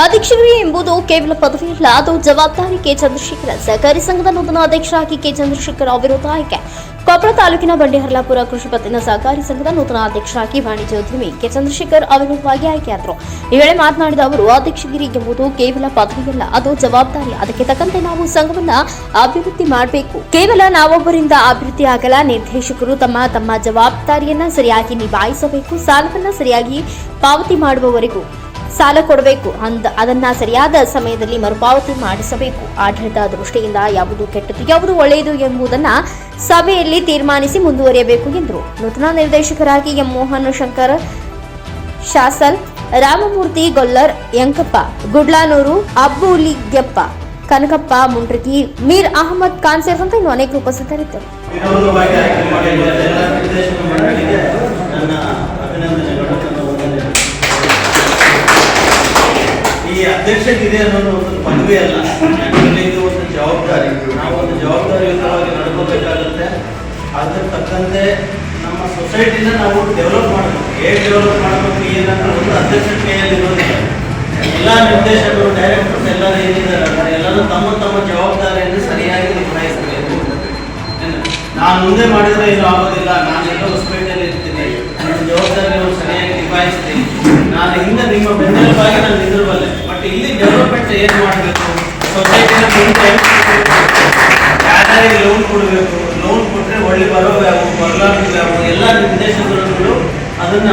ಅಧ್ಯಕ್ಷರು ಎಂಬುದು ಕೇವಲ ಪದವಿ ಇಲ್ಲ ಅದು ಜವಾಬ್ದಾರಿ ಕೆ ಚಂದ್ರಶೇಖರ ಸಹಕಾರಿ ಸಂಘದ ನೂತನ ಅಧ್ಯಕ್ಷರಾಗಿ ಕೆ ಚಂದ್ರಶೇಖರ್ ಅವಿರೋಧ ಆಯ್ಕೆ. ಕೊಪ್ಪಳ ತಾಲೂಕಿನ ಬಂಡಿಹರ್ಲಾಪುರ ಕೃಷಿ ಪತ್ತಿನ ಸಹಕಾರಿ ಸಂಘದ ನೂತನ ಅಧ್ಯಕ್ಷರಾಗಿ ವಾಣಿಜ್ಯೋದ್ಯಮಿ ಕೆ ಚಂದ್ರಶೇಖರ್ ಅವಿರೋಧವಾಗಿ ಆಯ್ಕೆಯಾದರು. ಈ ವೇಳೆ ಮಾತನಾಡಿದ ಅವರು, ಅಧ್ಯಕ್ಷಗಿರಿ ಎಂಬುದು ಕೇವಲ ಪದವಿಯಲ್ಲ ಅದು ಜವಾಬ್ದಾರಿ. ಅದಕ್ಕೆ ತಕ್ಕಂತೆ ನಾವು ಸಂಘವನ್ನ ಅಭಿವೃದ್ಧಿ ಮಾಡಬೇಕು. ಕೇವಲ ನಾವೊಬ್ಬರಿಂದ ಅಭಿವೃದ್ಧಿ ಆಗಲ್ಲ, ನಿರ್ದೇಶಕರು ತಮ್ಮ ತಮ್ಮ ಜವಾಬ್ದಾರಿಯನ್ನ ಸರಿಯಾಗಿ ನಿಭಾಯಿಸಬೇಕು, ಸಾಲವನ್ನ ಸರಿಯಾಗಿ ಪಾವತಿ ಮಾಡುವವರೆಗೂ. ಸಾಲ ಕೊಡಬೇಕು. ಅಂದ, ಅದನ್ನ ಸರಿಯಾದ ಸಮಯದಲ್ಲಿ ಮರುಪಾವತಿ ಮಾಡಿಸಬೇಕು. ಆಡಳಿತ ದೃಷ್ಟಿಯಿಂದ ಯಾವುದು ಕೆಟ್ಟದ್ದು, ಯಾವುದು ಒಳ್ಳೆಯದು ಎಂಬುದನ್ನ ಸಭೆಯಲ್ಲಿ ತೀರ್ಮಾನಿಸಿ ಮುಂದುವರಿಯಬೇಕು ಎಂದರು. ನೂತನ ನಿರ್ದೇಶಕರಾಗಿ ಎಂ. ಮೋಹನ್ ಶಂಕರ್, ಶಾಸಲ್, ರಾಮಮೂರ್ತಿ ಗೊಲ್ಲರ್ ಯಂಕಪ್ಪ ಗುಡ್ಲಾನೂರು ಅಬ್ಬುಲಿಗ್ಯಪ್ಪ ಕನಕಪ್ಪ, ಮುಂಡ್ರಿಗಿ, ಮೀರ್ ಅಹಮದ್ ಖಾನ್ ಸೇರಿದಂತೆ ಇನ್ನು ಅನೇಕರು ಉಪಸ್ಥಿತರಿದ್ದರು ವಿರೋಧವಾಗಿ ಆಯ್ಕೆ ಮಾಡಿರುವ ಎಲ್ಲ ನಿರ್ದೇಶನ ಮಂಡಳಿಗೆ ನನ್ನ ಅಭಿನಂದನೆಗಳು ನನ್ನ ವಂದನೆಗಳು. ಈ ಇದೆ ಅನ್ನೋದು ಒಂದು ಪದವಿ ಅಲ್ಲ. ಇದು ಒಂದು ಜವಾಬ್ದಾರಿ. ನಾವು ಒಂದು ಜವಾಬ್ದಾರಿಯುತವಾಗಿ ನಡ್ಕೋಬೇಕಾಗುತ್ತೆ. ಅದಕ್ಕೆ ತಕ್ಕಂತೆ ನಮ್ಮ ಸೊಸೈಟಿನ ನಾವು ಡೆವಲಪ್ ಮಾಡಬೇಕು. ಹೇಗೆ ಡೆವಲಪ್ ಮಾಡಬೇಕು ಏನನ್ನೋದು ಅಧ್ಯಕ್ಷರ ಕೈಯಲ್ಲಿ ಇರೋದಿಲ್ಲ. ಎಲ್ಲ ನಿರ್ದೇಶಕರು ಡೈರೆಕ್ಟರ್ಸ್ ಎಲ್ಲರೂ ಏನಿದ್ದಾರೆ ಎಲ್ಲರೂ ತಮ್ಮ ತಮ್ಮ ಜವಾಬ್ದಾರಿಯನ್ನು ಸರಿಯಾಗಿ ನಿಭಾಯಿಸಬೇಕು. ನಾನು ಮುಂದೆ ಮಾಡಿದ್ರೆ ಏನು ಆಗೋದಿಲ್ಲ. ನಾನು ಎಲ್ಲ ಹೊಸಪೇಟೆಯಲ್ಲಿ ಇರ್ತೀನಿ. ನನ್ನ ಜವಾಬ್ದಾರಿಯನ್ನು ಸರಿಯಾಗಿ ನಿಭಾಯಿಸ್ತೀನಿ. ನಾನು ಹಿಂದೆ ನಿಮ್ಮ ಬೆನ್ನೆಲುಬಾಗಿ ನಾನು ನಿಂದಿರಬಲ್ಲೆ. ಬಟ್ ಇಲ್ಲಿ ಡೆವಲಪ್ಮೆಂಟ್ ಏನು ಮಾಡಬೇಕು? ಸೊಸೈಟಿನ ಯಾರ್ಯಾರಿಗೆ ಲೋನ್ ಕೊಡಬೇಕು? ಲೋನ್ ಕೊಟ್ಟರೆ ಒಳ್ಳೆ ಬರೋ ಯಾವ ಬರಲಾರ್ದು ಯಾವ ಎಲ್ಲ ನಿರ್ದೇಶಕರುಗಳು ಅದನ್ನ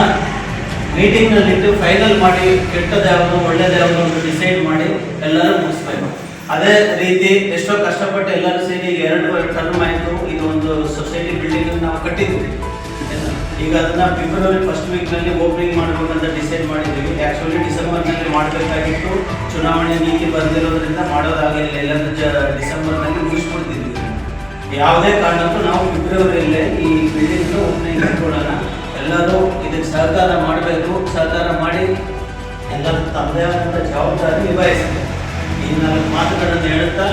ಮೀಟಿಂಗ್ನಲ್ಲಿಟ್ಟು ಫೈನಲ್ ಮಾಡಿ ಕೆಟ್ಟದ್ದು ಯಾವುದು ಒಳ್ಳೇದು ಯಾವುದು ಅಂತ ಡಿಸೈಡ್ ಮಾಡಿ ಎಲ್ಲರೂ ಮುಗಿಸ್ಬೇಕು. ಅದೇ ರೀತಿ ಎಷ್ಟೋ ಕಷ್ಟಪಟ್ಟು ಎಲ್ಲರೂ ಸೇರಿ ಈಗ ಎರಡು ಟರ್ಮ್ ಆಯಿತು. ಇದು ಒಂದು ಸೊಸೈಟಿ ಬಿಲ್ಡಿಂಗ್ ನಾವು ಕಟ್ಟಿದ್ವಿ? ಈಗ ಅದನ್ನ ಫೆಬ್ರವರಿ ಫಸ್ಟ್ ವೀಕ್ನಲ್ಲಿ ಓಪನಿಂಗ್ ಮಾಡಬೇಕಂತ ಡಿಸೈಡ್ ಮಾಡಿದ್ದೀವಿ. ಆ್ಯಕ್ಚುಲಿ ಡಿಸೆಂಬರ್ನಲ್ಲಿ ಮಾಡಬೇಕಾಗಿತ್ತು. ಚುನಾವಣೆ ನೀತಿ ಬಂದಿರೋದ್ರಿಂದ ಮಾಡೋದಾಗಲಿಲ್ಲ ಇಲ್ಲಾಂದ್ರೆ ಜ ಡಿಸೆಂಬರ್ನಲ್ಲಿ ಮುಗಿಸ್ಕೊಡ್ತಿದ್ವಿ ಯಾವುದೇ ಕಾರಣಕ್ಕೂ ನಾವು ಫೆಬ್ರವರಿಯಲ್ಲೇ ಈ ಬಿಲ್ಡಿಂಗ್ ಓಪನಿಂಗ್ ಇಟ್ಕೊಳ್ಳೋಣ ಎಲ್ಲರೂ ಇದಕ್ಕೆ ಸಹಕಾರ ಮಾಡಬೇಕು. ಸಹಕಾರ ಮಾಡಿ ಎಲ್ಲರೂ ತಮ್ಮದೇ ಆದಂಥ ಜವಾಬ್ದಾರಿ ನಿಭಾಯಿಸಬೇಕು ಈ ನಾಲ್ಕು ಮಾತುಗಳನ್ನು ಹೇಳುತ್ತಾ